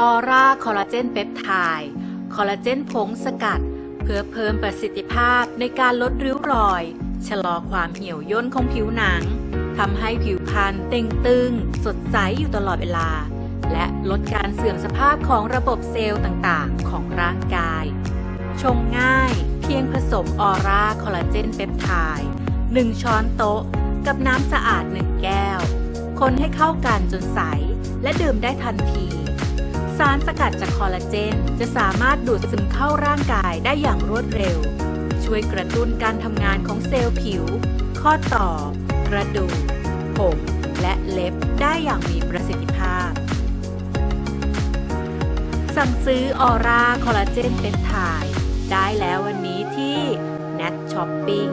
ออร่าคอลลาเจนเปปไทด์คอลลาเจนผงสกัด เพื่อเพิ่มประสิทธิภาพในการลดริ้วรอย ชะลอความเหี่ยวย่นของผิวหนังทำให้ผิวพรรณเต่งตึง สดใสอยู่ตลอดเวลา และลดการเสื่อมสภาพของระบบเซลล์ต่างๆ ของร่างกาย ชงง่าย เพียงผสมออร่าคอลลาเจนเปปไทด์1ช้อนโต๊ะ กับน้ำสะอาด 1 แก้ว คนให้เข้ากันจนใส และดื่มได้ทันที สารสกัดจากคอลลาเจน จะสามารถดูดซึมเข้าร่างกายได้อย่างรวดเร็ว ช่วยกระตุ้นการทำงานของเซลล์ผิว ข้อต่อ กระดูก ผม และเล็บได้อย่างมีประสิทธิภาพ สั่งซื้อออร่าคอลลาเจนเป็นถ่าย ได้แล้ววันนี้ที่ Nat Shopping